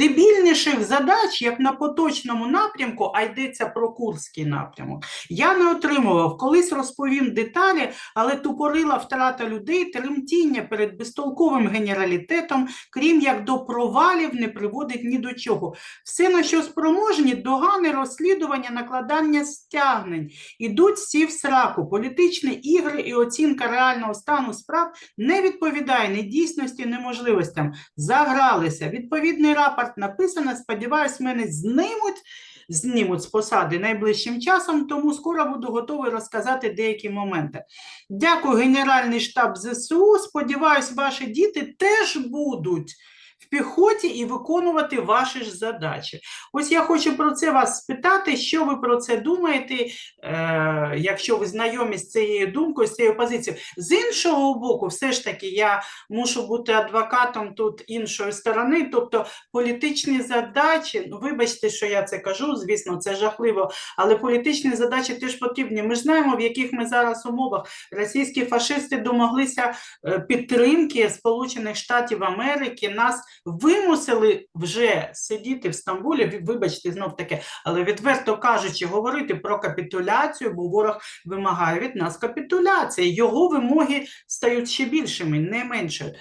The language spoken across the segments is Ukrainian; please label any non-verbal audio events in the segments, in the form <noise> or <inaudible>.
дебільніших задач, як на поточному напрямку, а йдеться про Курський напрямок, я не отримував. Колись розповім деталі, але тупорила втрата людей, тремтіння перед безтолковим генералітетом, крім як до провалів, не приводить ні до чого. Все, на що спроможні, догани, розслідування, накладання стягнень. Ідуть всі в сраку. Політичні ігри і оцінка реального стану справ не відповідає ні дійсності, ні можливостям. Загралися. Відповідний рапорт написано. Сподіваюсь, мене знимуть. Знімуть з посади найближчим часом, тому скоро буду готовий розказати деякі моменти. Дякую, Генеральний штаб ЗСУ. Сподіваюсь, ваші діти теж будуть в піхоті і виконувати ваші ж задачі. Ось я хочу про це вас спитати, що ви про це думаєте, е, якщо ви знайомі з цією думкою, з цією позицією. З іншого боку, все ж таки, я мушу бути адвокатом тут іншої сторони, тобто політичні задачі, ну вибачте, що я це кажу, звісно, це жахливо, але політичні задачі теж потрібні. Ми знаємо, в яких ми зараз умовах. Російські фашисти домоглися е, підтримки Сполучених Штатів Америки, нас вимусили вже сидіти в Стамбулі, вибачте, знов таки, але відверто кажучи, говорити про капітуляцію, бо ворог вимагає від нас капітуляції. Його вимоги стають ще більшими, не меншими.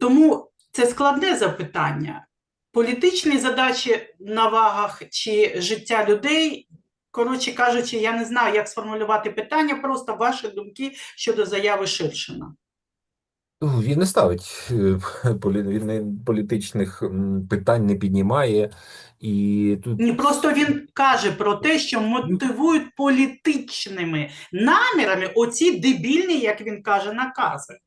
Тому це складне запитання. Політичні задачі на вагах чи життя людей. Коротше кажучи, я не знаю, як сформулювати питання, просто ваші думки щодо заяви Ширшина. Він не ставить е, <laughs> він не політичних питань не піднімає, і тут Ні, просто він каже про те, що мотивують політичними намірами оці дебільні, як він каже, накази.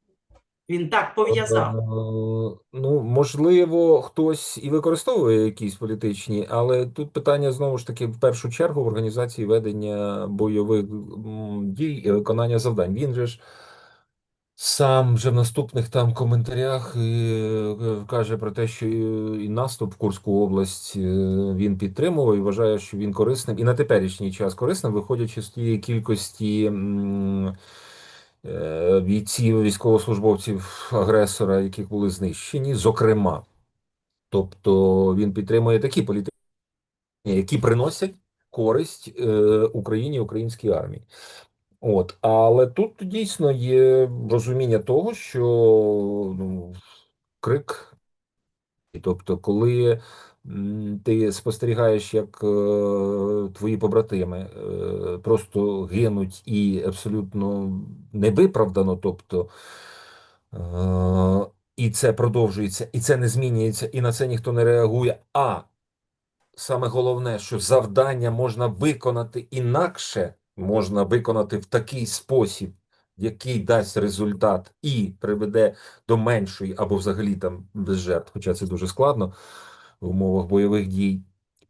Він так пов'язав. Е, Ну, можливо, хтось і використовує якісь політичні, але тут питання знову ж таки в першу чергу в організації ведення бойових дій і виконання завдань. Він же ж сам вже в наступних там коментарях е, каже про те, що і і наступ в Курську область е, він підтримував і вважає, що він корисним і на теперішній час корисним, виходячи з тієї кількості. е, бійців, військовослужбовців агресора, які були знищені, зокрема. Тобто він підтримує такі політики, які приносять користь е, Україні, українській армії. От, але тут дійсно є розуміння того, що ну, крик, тобто, коли ти спостерігаєш, як е, твої побратими е, просто гинуть і абсолютно невиправдано, тобто е, і це продовжується, і це не змінюється, і на це ніхто не реагує. А саме головне, що завдання можна виконати інакше, можна виконати в такий спосіб, який дасть результат і приведе до меншої або взагалі там без жертв, хоча це дуже складно в умовах бойових дій,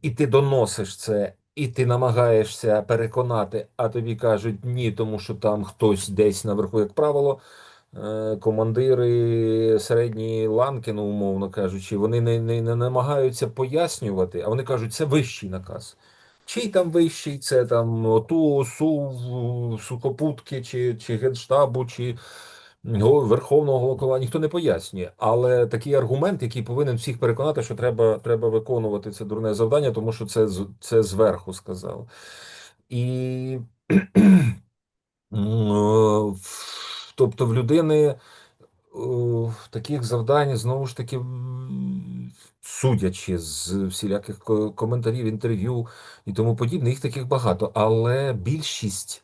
і ти доносиш це. І ти намагаєшся переконати, а тобі кажуть ні, тому що там хтось десь наверху, як правило, е, командири середньої ланки, ну умовно кажучи, вони не, не, не намагаються пояснювати, а вони кажуть, це вищий наказ. Чий там вищий, це там ОТУ, СУВ, сухопутки, чи, чи Генштабу, чи Верховного Головкомандування, ніхто не пояснює. Але такий аргумент, який повинен всіх переконати, що треба, треба виконувати це дурне завдання, тому що це, це зверху сказав. І <clears throat> в- Тобто в людини таких завдань знову ж таки, судячи з всіляких коментарів, інтерв'ю і тому подібне, їх таких багато. Але більшість,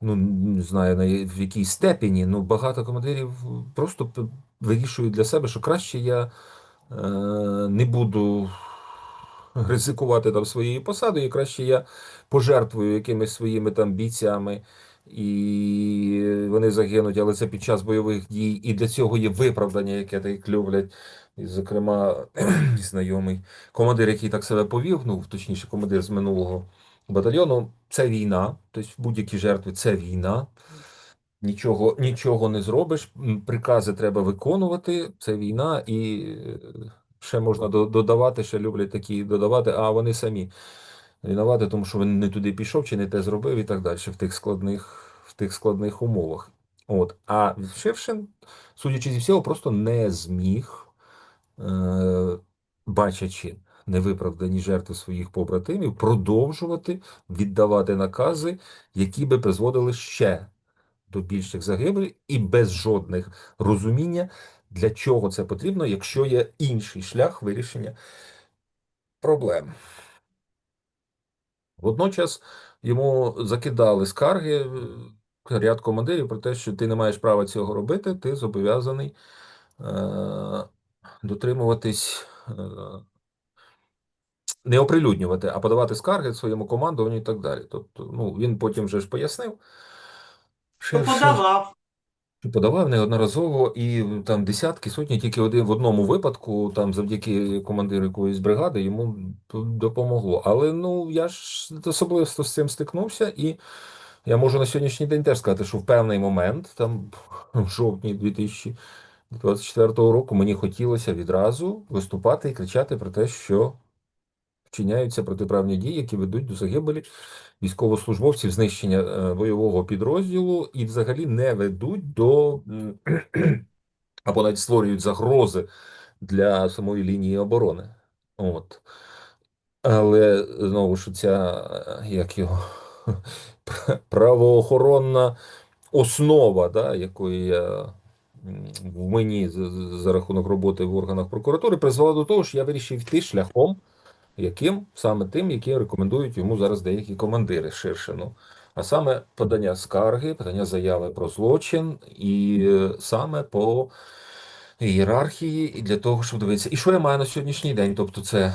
ну не знаю на в якій степені, ну багато командирів просто вирішують для себе, що краще я е, не буду ризикувати там своєю посадою, краще я пожертвую якимись своїми там бійцями, і вони загинуть, але це під час бойових дій. І для цього є виправдання, яке так люблять. І, зокрема, <clears throat> знайомий командир, який так себе повів, ну точніше, командир з минулого батальйону, це війна, тобто будь-які жертви це війна. Нічого, нічого не зробиш. Прикази треба виконувати. Це війна, і е, ще можна додавати, ще люблять такі додавати, а вони самі винувати, тому що він не туди пішов чи не те зробив, і так далі в тих складних, в тих складних умовах. От. А Шевшин, судячи зі всього, просто не зміг е, бачачи невиправдані жертви своїх побратимів, продовжувати віддавати накази, які би призводили ще до більших загибель, і без жодних розуміння, для чого це потрібно, якщо є інший шлях вирішення проблем. Водночас йому закидали скарги е, ряд командирів про те, що ти не маєш права цього робити, ти зобов'язаний е, дотримуватись, е, не оприлюднювати, а подавати скарги своєму командуванню і так далі. Тобто, ну, він потім вже ж пояснив, що, подавав. Подавав неодноразово, і там десятки, сотні, тільки один в одному випадку, там завдяки командиру якоїсь бригади йому допомогло. Але ну я ж особливо з цим стикнувся, і я можу на сьогоднішній день теж сказати, що в певний момент, там в жовтні 2024 року, мені хотілося відразу виступати і кричати про те, що вчиняються протиправні дії, які ведуть до загибелі військовослужбовців, знищення е, бойового підрозділу і взагалі не ведуть до <clears throat> або навіть створюють загрози для самої лінії оборони. От. Але знову ж ця, е, як його <laughs> правоохоронна основа, да, якої я в мені за, за рахунок роботи в органах прокуратури призвела до того, що я вирішив йти шляхом, яким саме тим, яким рекомендують йому зараз деякі командири Ширшину. А саме подання скарги, подання заяви про злочин, і е, саме по ієрархії, і для того, щоб дивитися. І що я маю на сьогоднішній день? Тобто, це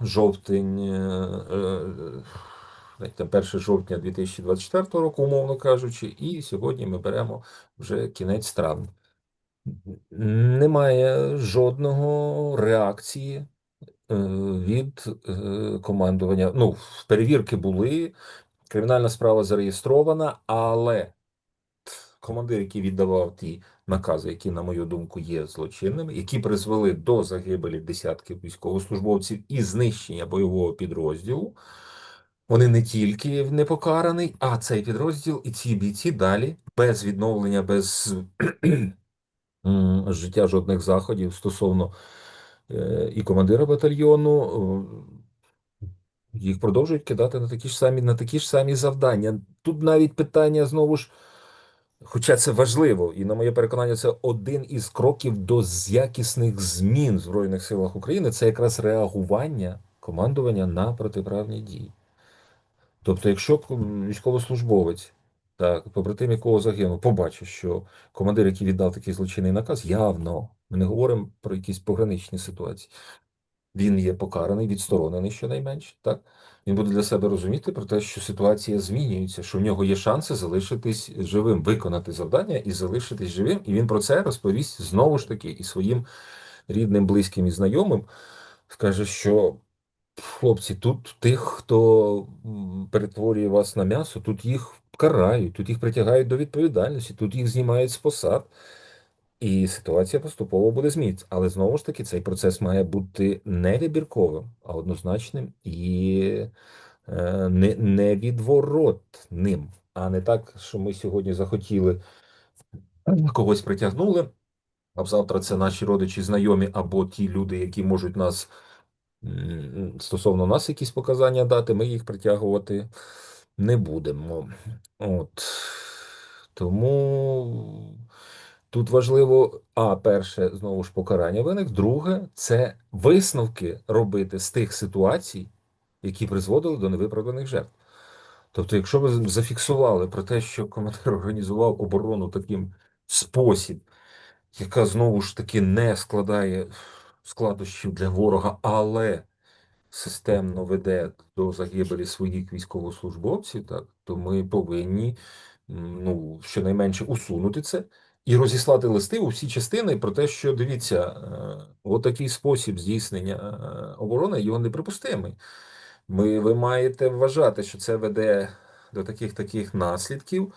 жовтень, е, е, там 1 жовтня 2024 року, умовно кажучи, і сьогодні ми беремо вже кінець травня. Немає жодного реакції від е, командування. Ну, перевірки були, кримінальна справа зареєстрована, але командир, який віддавав ті накази, які, на мою думку, є злочинними, які призвели до загибелі десятків військовослужбовців і знищення бойового підрозділу. Вони не тільки не покараний, а цей підрозділ і ці бійці далі без відновлення, без життя жодних заходів стосовно е, і командира батальйону. е, Їх продовжують кидати на такі ж самі на такі ж самі завдання. Тут навіть питання знову ж, хоча це важливо, і на моє переконання, це один із кроків до якісних змін в Збройних силах України. Це якраз реагування командування на протиправні дії. Тобто, якщо військовослужбовець, так, побратим якого загинув, побачить, що командир, який віддав такий злочинний наказ, явно ми не говоримо про якісь пограничні ситуації. Він є покараний, відсторонений щонайменше, так? Він буде для себе розуміти про те, що ситуація змінюється, що в нього є шанси залишитись живим, виконати завдання і залишитись живим. І він про це розповість знову ж таки і своїм рідним, близьким і знайомим. Скаже, що хлопці, тут тих, хто перетворює вас на м'ясо, тут їх карають, тут їх притягають до відповідальності, тут їх знімають з посад. І ситуація поступово буде змінюватися. Але знову ж таки, цей процес має бути не вибірковим, а однозначним і е, не, невідворотним. А не так, що ми сьогодні захотіли когось притягнули, а завтра це наші родичі, знайомі або ті люди, які можуть нас стосовно нас якісь показання дати, ми їх притягувати не будемо. От. Тому тут важливо, а перше, знову ж покарання виник. Друге, це висновки робити з тих ситуацій, які призводили до невиправданих жертв. Тобто, якщо ви зафіксували про те, що командир <laughs> організував оборону таким спосіб, яка знову ж таки не складає складнощів для ворога, але системно веде до загибелі своїх військовослужбовців, так то ми повинні ну щонайменше усунути це і розіслати листи у всі частини про те, що дивіться, е, отакий спосіб здійснення е, оборони його неприпустимий. Ми, ви маєте вважати, що це веде до таких таких наслідків.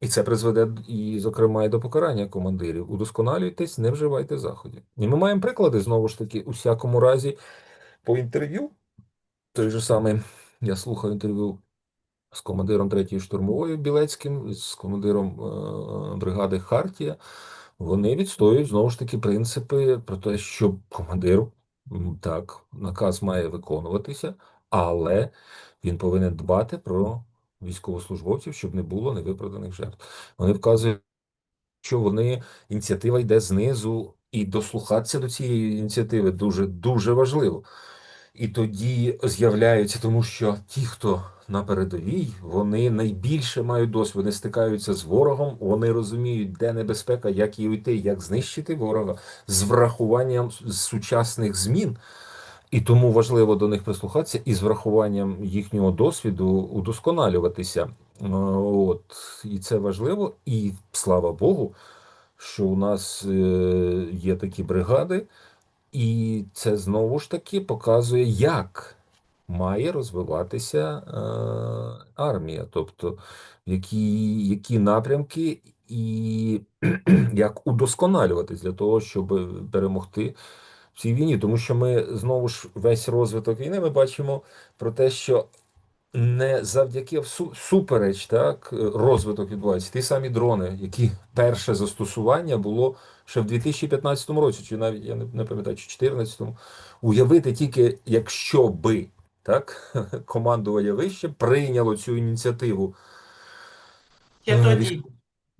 І це призведе і, зокрема, і до покарання командирів. Удосконалюйтесь, не вживайте заходів. І ми маємо приклади знову ж таки, у всякому разі, по інтерв'ю. Той же самий, я слухав інтерв'ю з командиром 3-ї штурмової Білецьким, з командиром е, бригади Хартія. Вони відстоюють знову ж таки принципи про те, що командир Так, наказ має виконуватися, але він повинен дбати про військовослужбовців, щоб не було невиправданих жертв. Вони вказують, що вони ініціатива йде знизу, і дослухатися до цієї ініціативи дуже дуже важливо. І тоді з'являються, тому що ті, хто на передовій, вони найбільше мають досвід, вони стикаються з ворогом, вони розуміють, де небезпека, як її уйти, як знищити ворога з врахуванням сучасних змін. І тому важливо до них прислухатися і з врахуванням їхнього досвіду удосконалюватися. Е, От і це важливо, і слава Богу, що у нас е, є такі бригади, і це знову ж таки показує, як має розвиватися е, армія, тобто які, які напрямки і <clears throat> як удосконалюватись для того, щоб перемогти в цій війні. Тому що ми знову ж весь розвиток війни ми бачимо про те, що не завдяки супереч так розвиток відбувається. Ті самі дрони, які перше застосування було ще в 2015 році, чи навіть я не, пам'ятаю, чи 2014, уявити тільки, якщо би так <laughs> командування вище прийняло цю ініціативу. Е, тоді.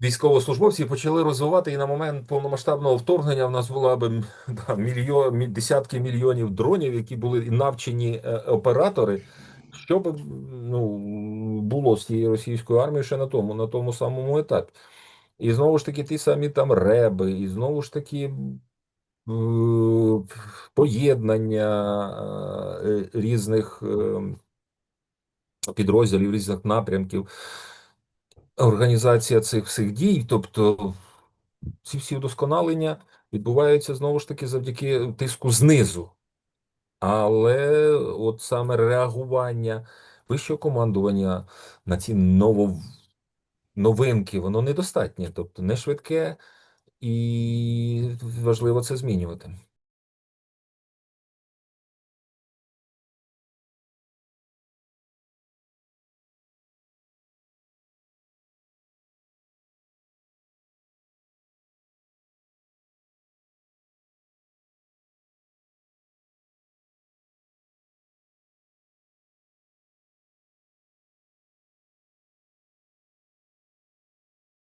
Військовослужбовці почали розвивати, і на момент повномасштабного вторгнення в нас була б <laughs> да, мільйон, десятки мільйонів дронів, які були навчені е, оператори. Що б ну, було з тією російською армією ще на тому, на тому самому етапі? І знову ж таки, ті самі там реби, і знову ж таки поєднання е, різних е, підрозділів, різних напрямків, організація цих всіх дій, тобто ці всі вдосконалення відбуваються знову ж таки завдяки тиску знизу. Але от саме реагування вищого командування на ці ново... новинки, воно недостатнє, тобто не швидке, і важливо це змінювати.